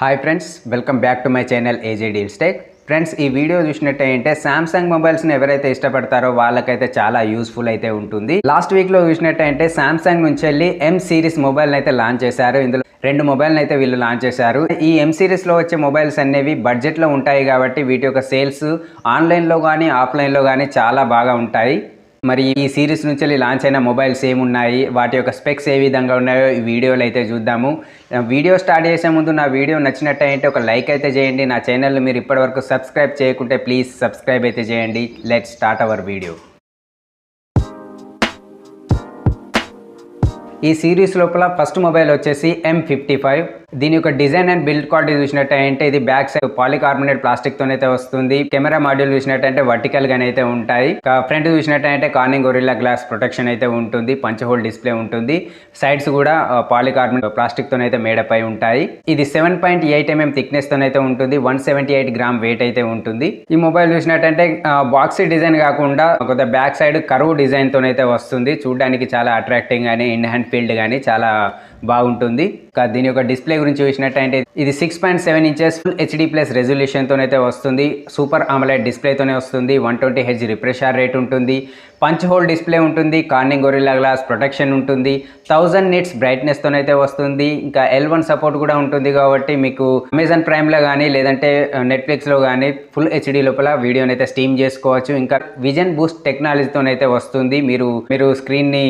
Hi friends welcome back to my channel AG deals tech friends ఈ video చూసినట్టయితే Samsung మొబైల్స్ని ఎవరైతే ఇష్టపడతారో వాళ్ళకైతే చాలా యూస్ఫుల్ అయితే ఉంటుంది. లాస్ట్ వీక్లో చూసినట్టయితే సామ్సంగ్ నుంచి వెళ్ళి ఎం సిరీస్ మొబైల్ అయితే లాంచ్ చేశారు. ఇందులో రెండు మొబైల్ అయితే వీళ్ళు లాంచ్ చేశారు. ఈ ఎం సిరీస్లో వచ్చే మొబైల్స్ అనేవి బడ్జెట్లో ఉంటాయి కాబట్టి వీటి యొక్క సేల్స్ ఆన్లైన్లో కానీ ఆఫ్లైన్లో కానీ చాలా బాగా ఉంటాయి. మరి ఈ సిరీస్ నుంచి లాంచ్ అయిన మొబైల్స్ ఏమున్నాయి? వాటి యొక్క స్పెక్స్ ఏ విధంగా ఉన్నాయో ఈ వీడియోలో అయితే చూద్దాము. వీడియో స్టార్ట్ చేసే ముందు నా వీడియో నచ్చినట్టయితే ఒక లైక్ అయితే చేయండి. నా ఛానల్ మీరు ఇప్పటివరకు సబ్స్క్రైబ్ చేయకుంటే ప్లీజ్ సబ్స్క్రైబ్ అయితే చేయండి. లెట్ స్టార్ట్ అవర్ వీడియో ఈ సిరీస్ లోపల ఫస్ట్ మొబైల్ వచ్చేసి ఎం ఫిఫ్టీ ఫైవ్ దీని యొక్క డిజైన్ అండ్ బిల్డ్ క్వాలిటీ చూసినట్టయితే ఇది బ్యాక్ సైడ్ పాలికార్బోనేట్ ప్లాస్టిక్ తోనైతే వస్తుంది. కెమెరా మాడ్యూల్ చూసినట్టయితే వర్టికల్ గానే అయితే ఉంటాయి. ఫ్రంట్ చూసినట్టయితే కార్నింగ్ గొరిల్లా గ్లాస్ ప్రొటెక్షన్ అయితే ఉంటుంది. పంచ హోల్ డిస్ప్లే ఉంటుంది. సైడ్స్ కూడా పాలికార్బోనేట్ ప్లాస్టిక్ తోనైతే మేడప్ అయి ఉంటాయి. ఇది seven point eight MM thickness తోనైతే ఉంటుంది. One seventy eight gram weight అయితే ఉంటుంది. ఈ మొబైల్ చూసినట్టయితే బాక్సీ డిజైన్ కాకుండా కొద్దిగా బ్యాక్ సైడ్ కరువు డిజైన్ తోనైతే వస్తుంది. చూడడానికి చాలా అట్రాక్టింగ్ గానీ ఇన్ హ్యాండ్ ఫీల్డ్ కానీ చాలా బాగుంటుంది. దీని యొక్క డిస్ప్లే గురించి చూసినట్టయితే ఇది six point seven inches full HD plus రెజల్యూషన్తోనైతే వస్తుంది. సూపర్ ఆమలైట్ డిస్ప్లేతోనే వస్తుంది. One twenty H refresher rate ఉంటుంది. పంచ్ హోల్ డిస్ప్లే ఉంటుంది కార్నింగ్ గొరిల్లా గ్లాస్ ప్రొటెక్షన్ ఉంటుంది థౌజండ్ నిట్స్ బ్రైట్నెస్తోనైతే వస్తుంది ఇంకా ఎల్ వన్ సపోర్ట్ కూడా ఉంటుంది కాబట్టి మీకు అమెజాన్ ప్రైమ్లో కానీ లేదంటే నెట్ఫ్లిక్స్లో కానీ ఫుల్ హెచ్డి లోపల వీడియోని అయితే స్టీమ్ చేసుకోవచ్చు. ఇంకా విజన్ బూస్ట్ టెక్నాలజీతోనైతే వస్తుంది. మీరు మీరు స్క్రీన్ని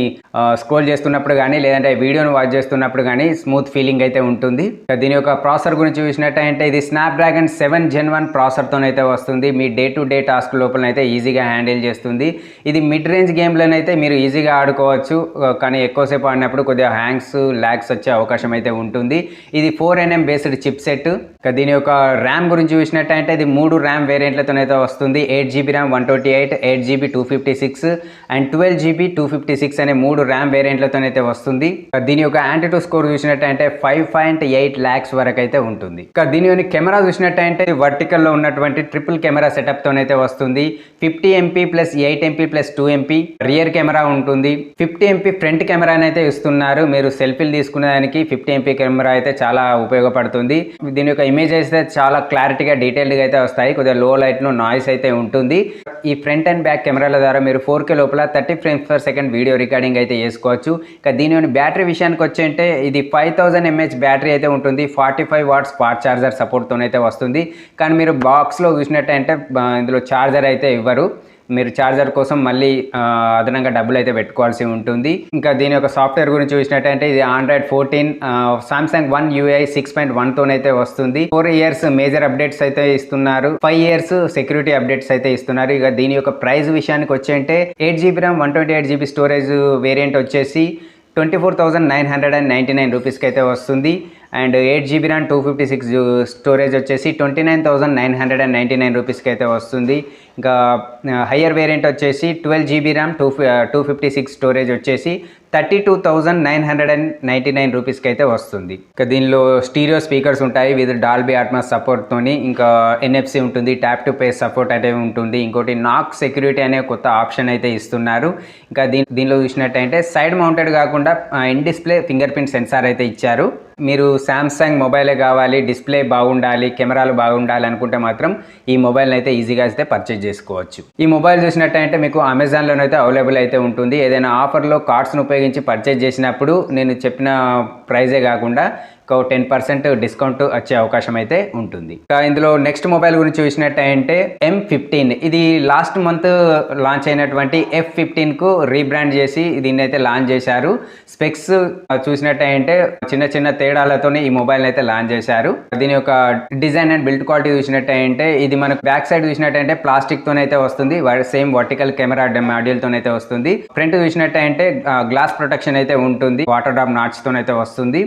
స్క్రోల్ చేస్తున్నప్పుడు కానీ లేదంటే వీడియోని వాచ్ చేస్తున్నప్పుడు కానీ స్మూత్ ఫీలింగ్ అయితే ఉంటుంది. దీని యొక్క ప్రాసెసర్ గురించి చూసినట్టయితే ఇది Snapdragon seven gen one ప్రాసెసర్తోనైతే వస్తుంది. మీ డే టు డే టాస్క్ లోపల అయితే ఈజీగా హ్యాండిల్ చేస్తుంది. ఇది మిడ్ రేంజ్ గేమ్లోనైతే మీరు ఈజీగా ఆడుకోవచ్చు కానీ ఎక్కువసేపు ఆడినప్పుడు కొద్దిగా హ్యాంగ్స్ ల్యాగ్స్ వచ్చే అవకాశం అయితే ఉంటుంది. ఇది four NM based chipset దీని యొక్క ర్యామ్ గురించి చూసినట్టయితే ఇది మూడు ర్యామ్ వేరియంట్లతోనైతే వస్తుంది. Eight GB RAM one twenty eight eight GB two fifty six and twelve GB two fifty six అనే మూడు ర్యామ్ వేరియంట్లతోనైతే వస్తుంది. దీని యొక్క యాంటీటూ స్కోర్ చూసినట్టయితే ఫైవ్ పాయింట్ ఎయిట్ ల్యాక్స్ వరకు అయితే ఉంటుంది. ఇక దీని యొక్క కెమెరా చూసినట్టయితే వర్టికల్లో ఉన్నటువంటి ట్రిపుల్ కెమెరా సెటప్ తోనైతే వస్తుంది. Fifty MP plus eight MP plus two MP rear camera ఉంటుంది. ఫిఫ్టీ ఎంపీ ఫ్రంట్ కెమెరాని అయితే ఇస్తున్నారు. మీరు సెల్ఫీలు తీసుకునేదానికి ఫిఫ్టీ ఎంపీ కెమెరా అయితే చాలా ఉపయోగపడుతుంది. దీని యొక్క ఇమేజ్ అయితే చాలా క్లారిటీగా డీటెయిల్డ్గా అయితే వస్తాయి. కొద్దిగా లో లైట్లో నాయిస్ అయితే ఉంటుంది. ఈ ఫ్రంట్ అండ్ బ్యాక్ కెమెరాల ద్వారా మీరు ఫోర్ కే లోపల thirty frames per second video recording అయితే చేసుకోవచ్చు. ఇక దీని బ్యాటరీ విషయానికి వచ్చేంటే ఇది ఫైవ్ థౌసండ్ ఎంహెచ్ బ్యాటరీ అయితే ఉంటుంది. Forty five watts spot charger సపోర్ట్తోనైతే వస్తుంది. కానీ మీరు బాక్స్లో చూసినట్టంటే ఇందులో ఛార్జర్ అయితే ఇవ్వరు. మీరు ఛార్జర్ కోసం మళ్ళీ అదనంగా డబ్బులు అయితే పెట్టుకోవాల్సి ఉంటుంది. ఇంకా దీని యొక్క సాఫ్ట్వేర్ గురించి చూసినట్టయితే ఇది Android fourteen Samsung One UI six point one తోనైతే వస్తుంది. ఫోర్ ఇయర్స్ మేజర్ అప్డేట్స్ అయితే ఇస్తున్నారు. ఫైవ్ ఇయర్స్ సెక్యూరిటీ అప్డేట్స్ అయితే ఇస్తున్నారు. ఇక దీని యొక్క ప్రైస్ విషయానికి వచ్చేంటే eight GB RAM one twenty eight GB storage variant వచ్చేసి twenty four thousand nine hundred and ninety nine రూపీస్కి అయితే వస్తుంది. And eight GB RAM two fifty six storage వచ్చేసి twenty nine thousand nine hundred and ninety nine రూపీస్కి అయితే వస్తుంది. ఇంకా higher variant వచ్చేసి twelve GB RAM two two fifty six storage వచ్చేసి thirty two thousand nine hundred and ninety nine రూపీస్కి అయితే వస్తుంది. ఇంకా దీనిలో స్టీరియో స్పీకర్స్ ఉంటాయి విత్ డాల్బీ ఆట్మాస్ సపోర్ట్తోని. ఇంకా ఎన్ఎఫ్సి ఉంటుంది ట్యాప్ టు పే సపోర్ట్ అయితే ఉంటుంది. ఇంకోటి నాక్ సెక్యూరిటీ అనే కొత్త ఆప్షన్ అయితే ఇస్తున్నారు. ఇంకా దీని దీనిలో చూసినట్టయితే సైడ్ మౌంటెడ్ కాకుండా in display fingerprint sensor అయితే ఇచ్చారు. మీరు శాంసంగ్ మొబైలే కావాలి డిస్ప్లే బాగుండాలి కెమెరాలు బాగుండాలి అనుకుంటే మాత్రం ఈ మొబైల్ని అయితే ఈజీగా అయితే పర్చేజ్ చేసుకోవచ్చు. ఈ మొబైల్ చూసినట్టయితే మీకు అమెజాన్లోనైతే అవైలబుల్ అయితే ఉంటుంది. ఏదైనా ఆఫర్లో కార్డ్స్ను ఉపయోగించి పర్చేజ్ చేసినప్పుడు నేను చెప్పిన ప్రైజే కాకుండా టెన్ పర్సెంట్ డిస్కౌంట్ వచ్చే అవకాశం అయితే ఉంటుంది. ఇందులో నెక్స్ట్ మొబైల్ గురించి చూసినట్టయితే ఎం ఫిఫ్టీన్ ఇది లాస్ట్ మంత్ లాంచ్ అయినటువంటి ఎఫ్ ఫిఫ్టీన్కు రీబ్రాండ్ చేసి దీన్ని అయితే లాంచ్ చేశారు. స్పెక్స్ చూసినట్టయితే చిన్న చిన్న తేడాలతోనే ఈ మొబైల్ అయితే లాంచ్ చేశారు. దీని యొక్క డిజైన్ అండ్ బిల్డ్ క్వాలిటీ చూసినట్టయితే ఇది మనకు బ్యాక్ సైడ్ చూసినట్టయితే ప్లాస్టిక్ తోనైతే వస్తుంది. సేమ్ వర్టికల్ కెమెరా మాడ్యూల్ తోనైతే వస్తుంది. ఫ్రంట్ చూసినట్టయితే గ్లాస్ ప్రొటెక్షన్ అయితే ఉంటుంది. వాటర్ డ్రాప్ నాట్స్ తోనైతే వస్తుంది.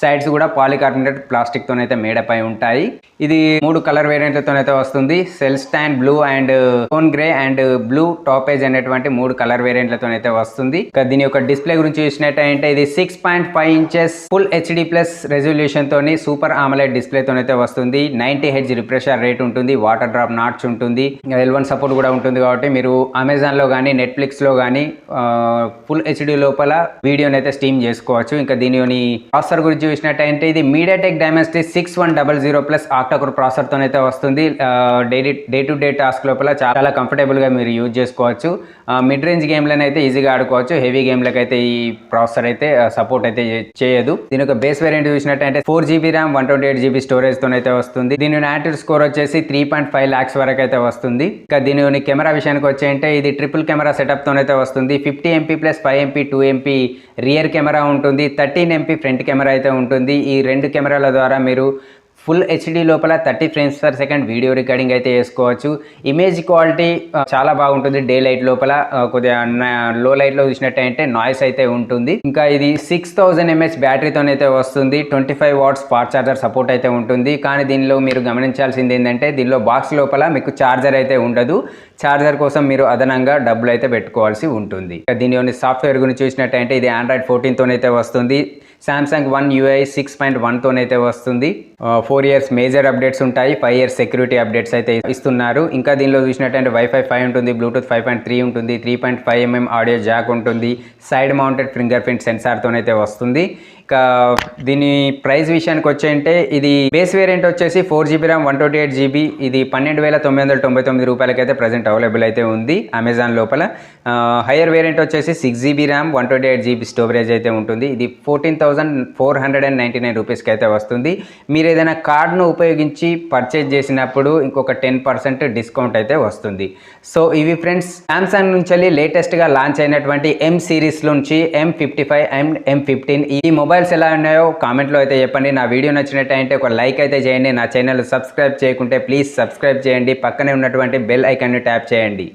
సైడ్స్ కూడా పాలికార్బోనేట్ ప్లాస్టిక్తోనైతే మేడప్ అయి ఉంటాయి. ఇది మూడు కలర్ వేరియంట్లతోనైతే వస్తుంది. Celestial blue and phone grey and blue topaz అనేటువంటి మూడు కలర్ వేరియంట్లతోనైతే వస్తుంది. దీని యొక్క డిస్ప్లే గురించి చూసినట్టయితే ఇది six point five inches full HD plus resolution తోని సూపర్ ఆమలైట్ డిస్ప్లేతోనైతే వస్తుంది. నైన్టీ హెచ్ రిఫ్రెషర్ రేట్ ఉంటుంది. వాటర్ డ్రాప్ నాట్స్ ఉంటుంది. ఎల్ వన్ సపోర్ట్ కూడా ఉంటుంది కాబట్టి మీరు అమెజాన్లో కానీ నెట్ఫ్లిక్స్లో కానీ ఫుల్ హెచ్డి లోపల వీడియోనైతే అయితే స్టీమ్ చేసుకోవచ్చు. ఇంకా దీని ప్రాసెసర్ గురించి గురించి చూసినట్టయితే ఇది MediaTek Dimensity six one double zero plus octacore ప్రాసెసర్తో అయితే వస్తుంది. Daily day to day task లోపల చాలా కంఫర్టబుల్గా మీరు యూజ్ చేసుకోవచ్చు. మిడ్ రేంజ్ గేమ్లను అయితే ఈజీగా ఆడుకోవచ్చు. హెవీ గేమ్లకు అయితే ఈ ప్రాసెసర్ అయితే సపోర్ట్ అయితే చేయదు. దీని యొక్క బేస్ వేరియంట్ చూసినట్టయితే four GB RAM one twenty eight GB స్టోరేజ్తో అయితే వస్తుంది. దీని యాక్టివ్ స్కోర్ వచ్చేసి త్రీ పాయింట్ ఫైవ్ లాక్స్ వరకు అయితే వస్తుంది. ఇంకా దీని కెమెరా విషయానికి వచ్చేయంటే ఇది ట్రిపుల్ కెమెరా సెటప్తో అయితే వస్తుంది. Fifty MP plus five MP two MP rear camera ఉంటుంది థర్టీన్ ఎంపీ ఫ్రంట్ కెమెరా అయితే ఉంటుంది. ఈ రెండు కెమెరాల ద్వారా మీరు ఫుల్ హెచ్డి లోపల thirty frames per second video recording అయితే చేసుకోవచ్చు. ఇమేజ్ క్వాలిటీ చాలా బాగుంటుంది డే లైట్ లోపల కొద్దిగా లో లైట్లో చూసినట్టయితే నాయిస్ అయితే ఉంటుంది. ఇంకా ఇది సిక్స్ థౌజండ్ ఎంహెచ్ బ్యాటరీతోనైతే వస్తుంది. Twenty five watts fast charger support అయితే ఉంటుంది. కానీ దీనిలో మీరు గమనించాల్సింది ఏంటంటే దీనిలో బాక్స్ లోపల మీకు చార్జర్ అయితే ఉండదు. చార్జర్ కోసం మీరు అదనంగా డబ్బులు అయితే పెట్టుకోవాల్సి ఉంటుంది. దీనిలోని సాఫ్ట్వేర్ గురించి చూసినట్టయితే ఇది ఆండ్రాయిడ్ ఫోర్టీన్తోనైతే వస్తుంది. Samsung One UI six point వన్తోనైతే వస్తుంది. ఫోర్ ఇయర్స్ మేజర్ అప్డేట్స్ ఉంటాయి ఫైవ్ ఇయర్స్ సెక్యూరిటీ అప్డేట్స్ అయితే ఇస్తున్నారు. ఇంకా దీనిలో చూసినట్టయితే వైఫై ఫైవ్ ఉంటుంది బ్లూటూత్ ఫైవ్ పాయింట్ త్రీ ఉంటుంది three point five mm audio jack ఉంటుంది సైడ్ మౌంటెడ్ ఫింగర్ ప్రింట్ సెన్సార్తోనైతే వస్తుంది. ఇంకా దీని ప్రైస్ విషయానికి వచ్చేంటే ఇది బేస్ వేరియంట్ వచ్చేసి four GB RAM one twenty eight GB ఇది పన్నెండు వేల తొమ్మిది వందల తొంభై తొమ్మిది రూపాయలకైతే ప్రజెంట్ అవైలబుల్ అయితే ఉంది అమెజాన్ లోపల. హైయర్ వేరియంట్ వచ్చేసి six GB RAM one twenty eight GB storage అయితే ఉంటుంది. ఇది fourteen thousand four hundred and ninety nine రూపీస్కి అయితే వస్తుంది. మీరు ఏదైనా కార్డ్ను ఉపయోగించి పర్చేజ్ చేసినప్పుడు ఇంకొక టెన్ పర్సెంట్ డిస్కౌంట్ అయితే వస్తుంది. సో ఇవి ఫ్రెండ్స్ శాంసంగ్ నుంచి లేటెస్ట్గా లాంచ్ అయినటువంటి ఎం సిరీస్ నుంచి M fifty five and M fifteen ఈ మొబైల్స్ ఎలా ఉన్నాయో కామెంట్లో అయితే చెప్పండి. నా వీడియో నచ్చినట్టయితే ఒక లైక్ అయితే చేయండి. నా ఛానల్ సబ్స్క్రైబ్ చేయకుంటే ప్లీజ్ సబ్స్క్రైబ్ చేయండి. పక్కనే ఉన్నటువంటి బెల్ ఐకాన్ని ట్యాప్ చేయండి.